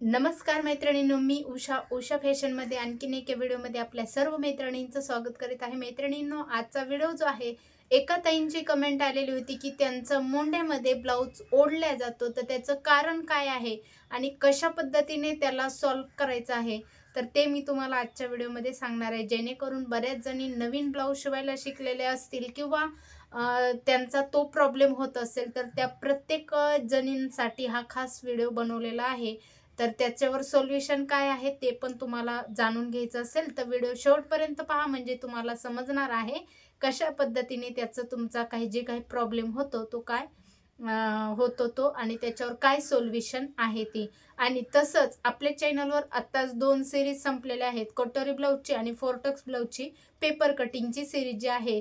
नमस्कार मैत्रिणींनो मी उषा उषा फॅशनमध्ये आणखीन एका व्हिडिओमध्ये आपल्या सर्व मैत्रिणींचं स्वागत करीत आहे. मैत्रिणींनो आजचा व्हिडिओ जो आहे एका ताईंची कमेंट आलेली होती की त्यांचं मोंड्यामध्ये ब्लाऊज ओढल्या जातो. तर त्याचं कारण काय आहे आणि कशा पद्धतीने त्याला सॉल्व करायचं आहे तर ते मी तुम्हाला आजच्या व्हिडिओमध्ये सांगणार आहे. जेणेकरून बऱ्याच जणी नवीन ब्लाऊज शिवायला शिकलेले असतील किंवा त्यांचा तो प्रॉब्लेम होत असेल तर त्या प्रत्येक जणींसाठी हा खास व्हिडिओ बनवलेला आहे. तर त्याच्यावर सोल्युशन काय आहे ते पण तुम्हाला जाणून घ्यायचं असेल तर व्हिडिओ शेवटपर्यंत पहा. म्हणजे तुम्हाला समजणार आहे कशा पद्धतीने त्याचं तुमचा काही जे काही प्रॉब्लेम होतो तो काय होतो तो आणि त्याच्यावर काय सोल्युशन आहे ती. आणि तसंच आपल्या चॅनलवर आत्ताच दोन सिरीज संपलेल्या आहेत. कटोरी ब्लाऊजची आणि फोरटक्स ब्लाऊजची पेपर कटिंगची सिरीज जी आहे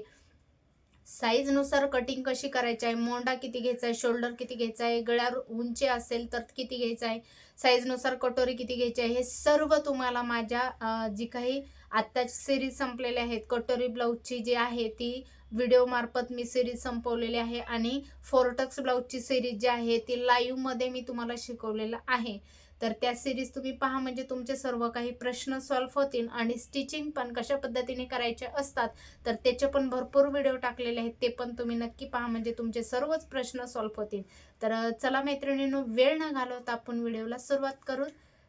साईजनुसार कटिंग कशी करायची आहे? मोंडा किती घ्यायचा आहे? शोल्डर किती घ्यायचा आहे? गळ्यावर उंची असेल तर किती घ्यायचं आहे? साईजनुसार कटोरी किती घ्यायची आहे? हे सर्व तुम्हाला माझ्या जी काही आत्ताची सिरीज संपलेली आहेत कटोरी ब्लाऊजची जी आहे ती व्हिडिओमार्फत मी सिरीज संपवलेली आहे आणि फोरटक्स ब्लाऊजची सिरीज जी आहे ती लाईव्हमध्ये मी तुम्हाला शिकवलेलं आहे. तर त्या सिरीज तुम्ही पहा म्हणजे तुमचे सर्व काही प्रश्न सॉल्व्ह होतील आणि स्टिचिंग पण कशा पद्धतीने करायचे असतात तर त्याचे पण भरपूर व्हिडिओ टाकलेले आहेत ते पण तुम्ही नक्की पहा म्हणजे तुमचे सर्वच प्रश्न सॉल्व्ह होतील. तर चला मैत्रिणींनो वेळ न घालवता आपण व्हिडिओला सुरुवात करू.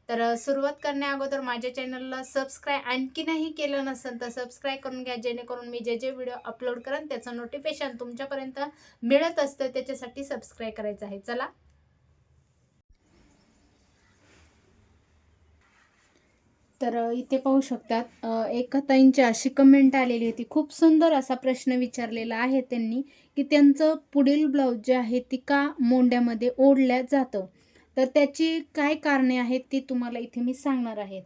तर सुरुवात करण्या अगोदर माझ्या चॅनलला सबस्क्राईब आणखीनही केलं नसेल तर सबस्क्राईब करून घ्या जेणेकरून मी जे जे व्हिडिओ अपलोड करेन त्याचं नोटिफिकेशन तुमच्यापर्यंत मिळत असतं त्याच्यासाठी सबस्क्राईब करायचं आहे. चला. तर इथे पाहू शकतात एका ताईंची अशी कमेंट आलेली होती. खूप सुंदर असा प्रश्न विचारलेला आहे त्यांनी की त्यांचं पुढील ब्लाऊज जे आहे ती का मोंड्यामध्ये ओढल्या जातं? तर त्याची काय कारणे आहेत ती तुम्हाला इथे मी सांगणार आहे.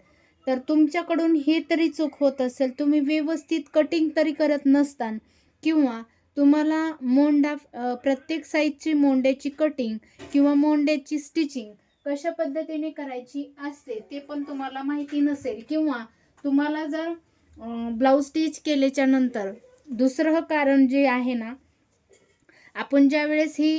तर तुमच्याकडून हे तरी चूक होत असेल तुम्ही व्यवस्थित कटिंग तरी करत नसतान किंवा तुम्हाला मोंडा प्रत्येक साईजची मोंड्याची कटिंग किंवा मोंड्याची स्टिचिंग कशा पद्धतीने करायची असते ते पण तुम्हाला माहिती नसेल. किंवा तुम्हाला जर ब्लाऊज स्टिच केल्याच्यानंतर दुसरं कारण जे आहे ना आपण ज्या वेळेस ही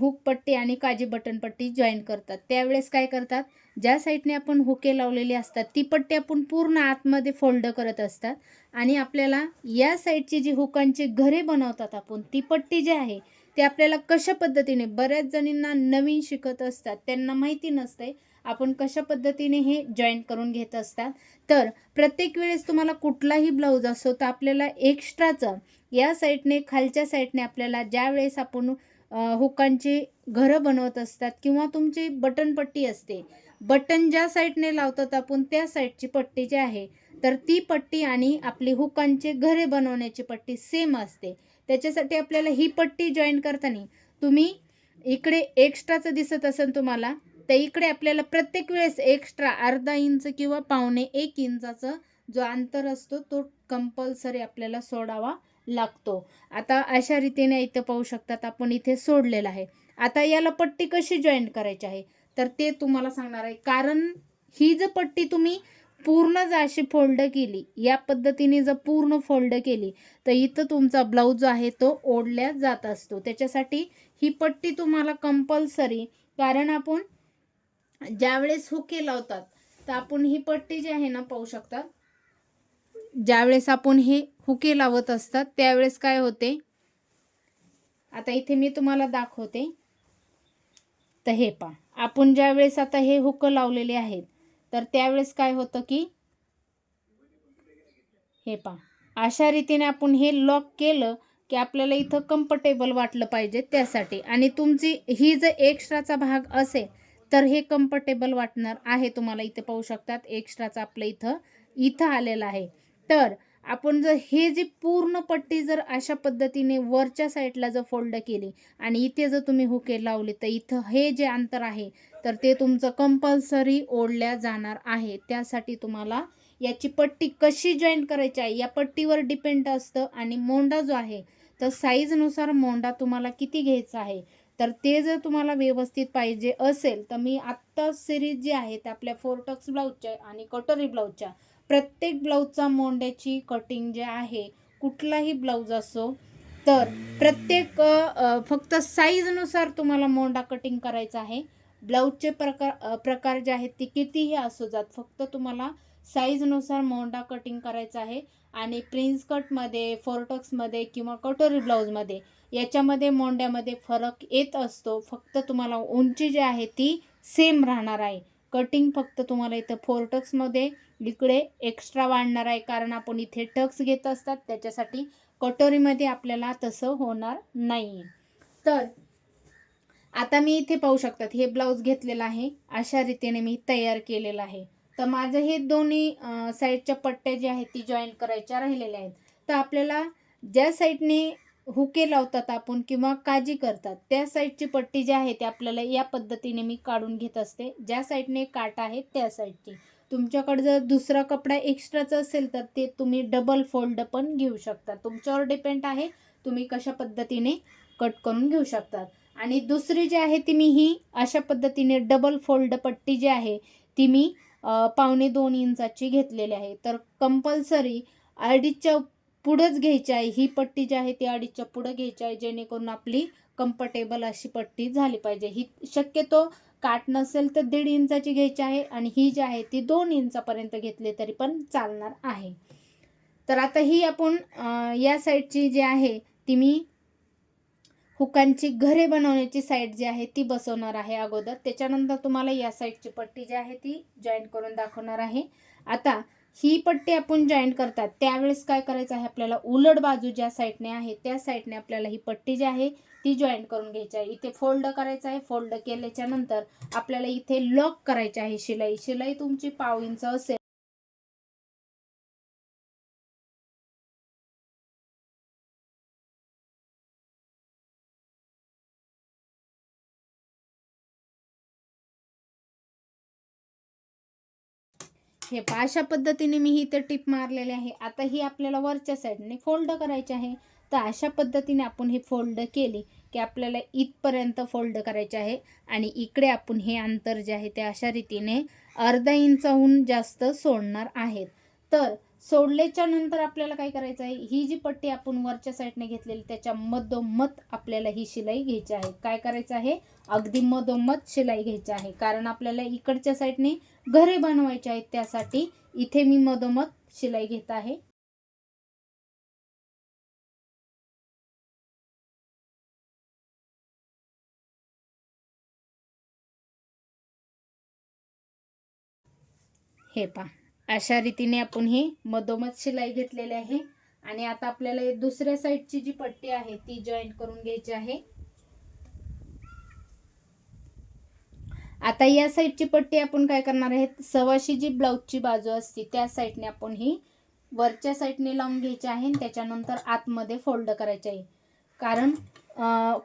हुक पट्टी आणि काजी बटन पट्टी जॉईन करतात त्यावेळेस काय करतात ज्या साईडने आपण हुके लावलेली असतात ती पट्टी आपण पूर्ण आतमध्ये फोल्ड करत असतात. आणि आपल्याला या साईडची जी हुकांची घरे बनवतात आपण ती पट्टी जी आहे ते आपल्याला कशा पद्धतीने बऱ्याच जणींना नवीन शिकत असतात त्यांना माहिती नसते आपण कशा पद्धतीने हे जॉईन करून घेत असतात. तर प्रत्येक वेळेस तुम्हाला कुठलाही ब्लाऊज असो तर आपल्याला एक्स्ट्राचं या साईडने खालच्या साईडने आपल्याला ज्या वेळेस आपण हुकांची घरं बनवत असतात किंवा तुमची बटन पट्टी असते बटन ज्या साईडने लावतात आपण त्या साईडची पट्टी जी आहे तर ती पट्टी आणि आपली हुकांची घरे बनवण्याची पट्टी सेम असते. त्याच्यासाठी आपल्याला ही पट्टी जॉईन करताना तुम्ही इकडे एक्स्ट्राचं दिसत असेल तुम्हाला तर इकडे आपल्याला प्रत्येक वेळेस एक्स्ट्रा अर्धा इंच किंवा पावणे एक इंचाचं जो अंतर असतो तो कंपल्सरी आपल्याला सोडावा लागतो. आता अशा रीतीने इथं पाहू शकतात आपण इथे सोडलेलं आहे. आता याला पट्टी कशी जॉईन करायची आहे? तर ते तुम्हाला सांगणार आहे. कारण ही जर पट्टी तुम्ही पूर्ण जर अशी फोल्ड केली. या पद्धतीने जर पूर्ण फोल्ड केली तर इथं तुमचा ब्लाऊज जो आहे तो ओढल्या जात असतो. त्याच्यासाठी ही पट्टी तुम्हाला कंपल्सरी कारण आपण ज्यावेळेस हुके लावतात तर आपण ही पट्टी जी आहे ना पाहू शकतात ज्यावेळेस आपण हे हुके लावत असतात त्यावेळेस काय होते? आता इथे मी तुम्हाला दाखवते. तर हे पा आपण ज्यावेळेस आता हे हुकं लावलेले आहेत तर त्यावेळेस काय होतं की हे पा अशा रीतीने आपण हे लॉक केलं की आपल्याला इथं कम्फर्टेबल वाटलं पाहिजे त्यासाठी. आणि तुमची ही जर एक्स्ट्राचा भाग असेल तर हे कम्फर्टेबल वाटणार आहे. तुम्हाला इथे पाहू शकतात एक्स्ट्राचा आपलं इथं इथं आलेलं आहे. तर आपण जर हे जी पूर्ण पट्टी जर अशा पद्धतीने वरच्या साईडला जर फोल्ड केली आणि इथे जर तुम्ही हुके लावले तर इथं हे जे अंतर आहे तर ते तुमचं कंपल्सरी ओढल्या जाणार आहे. त्यासाठी तुम्हाला याची पट्टी कशी जॉईन करायची आहे या पट्टीवर डिपेंड असतं आणि मोंडा जो आहे तर साईजनुसार मोंडा तुम्हाला किती घ्यायचा आहे. तर ते जर तुम्हाला व्यवस्थित पाहिजे असेल तर मी आत्ता सिरीज जी आहे त्या आपल्या फोरटक्स ब्लाऊजच्या आणि कटोरी ब्लाऊजच्या प्रत्येक ब्लाऊजचा मोंड्याची कटिंग जे आहे कुठलाही ब्लाऊज असो तर प्रत्येक फक्त साईजनुसार तुम्हाला मोंडा कटिंग करायचा आहे. ब्लाऊजचे प्रकार प्रकार जे आहेत ते कितीही असू जात फक्त तुम्हाला साईजनुसार मोंडा कटिंग करायचा आहे. आणि प्रिन्स कटमध्ये फोरटक्समध्ये किंवा कटोरी ब्लाऊजमध्ये याच्यामध्ये मोंड्यामध्ये फरक येत असतो. फक्त तुम्हाला उंची जी आहे ती सेम राहणार आहे. कटिंग फक्त तुम्हाला इथं फोर टक्समध्ये इकडे एक्स्ट्रा वाढणार आहे. कारण आपण इथे टक्स घेत असतात त्याच्यासाठी कटोरीमध्ये आपल्याला तसं होणार नाही. तर आता मी इथे पाहू शकतात हे ब्लाऊज घेतलेलं आहे. अशा रीतीने मी तयार केलेलं आहे. तर माझं हे दोन्ही साईडच्या पट्ट्या ज्या आहेत ती जॉईन करायच्या राहिलेल्या आहेत. तर आपल्याला ज्या साईडने हुके लावतात आपण किंवा काजी करतात. त्या साईडची पट्टी जी आहे ती आपल्याला या पद्धतीने मी काढून घेत असते. ज्या साईडने काट आहे त्या साईडची तुमच्याकडे जर दुसरा कपडा एक्स्ट्राचा असेल तर ते तुम्ही डबल फोल्ड पण घेऊ शकता. तुमच्यावर डिपेंड आहे तुम्ही कशा पद्धतीने कट करून घेऊ शकतात. आणि दुसरी जी आहे ती मी ही अशा पद्धतीने डबल फोल्ड पट्टी जी आहे ती मी पावणे दोन इंचाची घेतलेली आहे. तर कंपल्सरी अडीचच्या पुढंच घ्यायची आहे. ही पट्टी जी आहे ती अडीचच्या पुढं घ्यायची आहे. जेणेकरून आपली कम्फर्टेबल अशी पट्टी झाली पाहिजे. ही शक्यतो काट नसेल तर दीड इंचाची घ्यायची आहे आणि ही जी आहे ती दोन इंचापर्यंत घेतली तरी पण चालणार आहे. तर आता ही आपण या साईडची जी आहे ती मी हुकांची घरे बनवण्याची साईड जी आहे ती बसवणार आहे अगोदर. त्याच्यानंतर तुम्हाला या साईडची पट्टी जी आहे ती जॉईंट करून दाखवणार आहे. आता ही पट्टी आपण जॉईंट करतात त्यावेळेस काय करायचं आहे आपल्याला? उलट बाजू ज्या साईडने आहे त्या साईडने आपल्याला ही पट्टी जी आहे ती जॉईंट करून घ्यायची आहे. इथे फोल्ड करायचं आहे फोल्ड केल्याच्यानंतर आपल्याला इथे लॉक करायची आहे शिलाई. शिलाई तुमची पाव इंच असेल. हे पहा अशा पद्धतीने मी इथे टिप मारलेली आहे. आता ही आपल्याला वरच्या साईडने फोल्ड करायची आहे. तर अशा पद्धतीने आपण हे फोल्ड केले की आपल्याला इथपर्यंत फोल्ड करायचे आहे आणि इकडे आपण हे अंतर जे आहे ते अशा रीतीने अर्धा इंचाहून जास्त सोडणार आहेत. तर सोडल्याच्या नंतर आपल्याला काय करायचं आहे? ही जी पट्टी आपण वरच्या साईडने घेतलेली त्याच्या मधोमध आपल्याला ही शिलाई घ्यायची आहे. काय करायचं आहे? अगदी मधोमध शिलाई घ्यायची आहे. कारण आपल्याला इकडच्या साईडने घरे बनवायचे आहेत. त्यासाठी इथे मी मधोमध शिलाई घेत आहे. हे पा अशा रीतीने आपण ही मधोमध शिलाई घेतलेली आहे. आणि आता आपल्याला दुसऱ्या साईडची जी पट्टी आहे ती जॉईंट करून घ्यायची आहे. आता या साईडची पट्टी आपण काय करणार आहे सवाशी जी ब्लाऊजची बाजू असते त्या साईडने आपण ही वरच्या साईडने लावून घ्यायची आहे आणि त्याच्यानंतर आतमध्ये फोल्ड करायचे आहे. कारण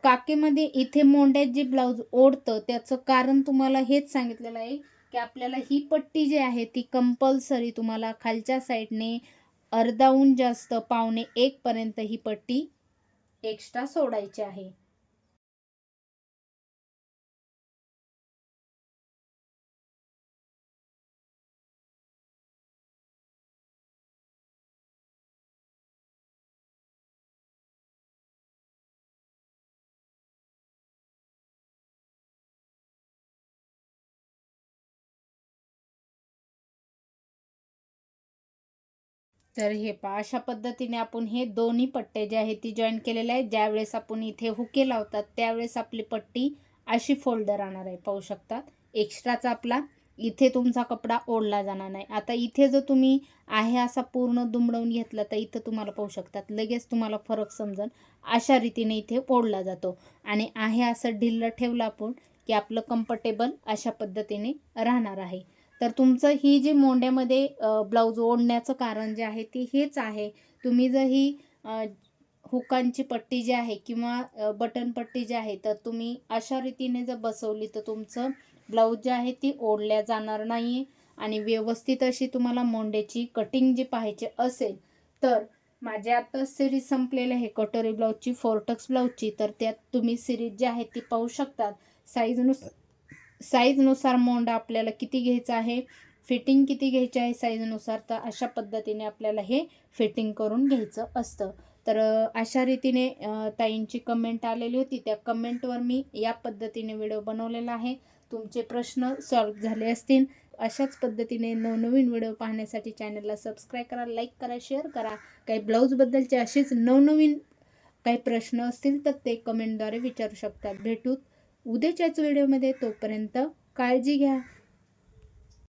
काकेमध्ये इथे मोंड्यात जे ब्लाऊज ओढतं त्याचं कारण तुम्हाला हेच सांगितलेलं आहे की आपल्याला ही पट्टी जी आहे ती कंपल्सरी तुम्हाला खालच्या साईडने अर्धाहून जास्त पावणे एकपर्यंत ही पट्टी एक्स्ट्रा सोडायची आहे. तर हे पहा अशा पद्धतीने आपण हे दोन्ही पट्टे जे आहे ती जॉईन केलेले आहेत. ज्यावेळेस आपण इथे हुके लावतात त्यावेळेस आपली पट्टी अशी फोल्ड राहणार आहे पाहू शकतात. एक्स्ट्राचा आपला इथे तुमचा कपडा ओढला जाणार नाही. आता इथे जर तुम्ही आहे असा पूर्ण दुमडवून घेतला तर इथं तुम्हाला पाहू शकतात. लगेच तुम्हाला फरक समजेल अशा रीतीने इथे ओढला जातो. आणि आहे असं ढिल्लं ठेवलं आपण की आपलं कम्फर्टेबल अशा पद्धतीने राहणार आहे. तर तुमचं ही जी मोंड्यामध्ये ब्लाऊज ओढण्याचं कारण जे आहे ते हेच आहे. तुम्ही जर ही हुकांची पट्टी जी आहे किंवा बटन पट्टी जी आहे तर तुम्ही अशा रीतीने जर बसवली तर तुमचं ब्लाऊज जे आहे ती ओढल्या जाणार नाही आणि व्यवस्थित अशी तुम्हाला मोंड्याची कटिंग जी पाहिजे असेल तर माझ्या आता सिरीज संपलेली आहे कटोरी ब्लाऊजची फोरटक्स ब्लाऊजची तर त्यात तुम्ही सिरीज जी आहे ती पाहू शकतात. साईजनुसार साईजनुसार मोंडा आपल्याला किती घ्यायचा आहे? फिटिंग किती घ्यायची आहे साईजनुसार तर अशा पद्धतीने आपल्याला हे फिटिंग करून घ्यायचं असतं. तर अशा रीतीने ताईंची कमेंट आलेली होती. त्या कमेंटवर मी या पद्धतीने व्हिडिओ बनवलेला आहे. तुमचे प्रश्न सॉल्व झाले असतील. अशाच पद्धतीने नवनवीन व्हिडिओ पाहण्यासाठी चॅनलला सबस्क्राईब करा लाईक करा शेअर करा. काही ब्लाऊजबद्दलचे असेच नवनवीन काही प्रश्न असतील तर ते कमेंटद्वारे विचारू शकतात भेटूत उद्याच्याच व्हिडिओमध्ये तोपर्यंत काळजी घ्या.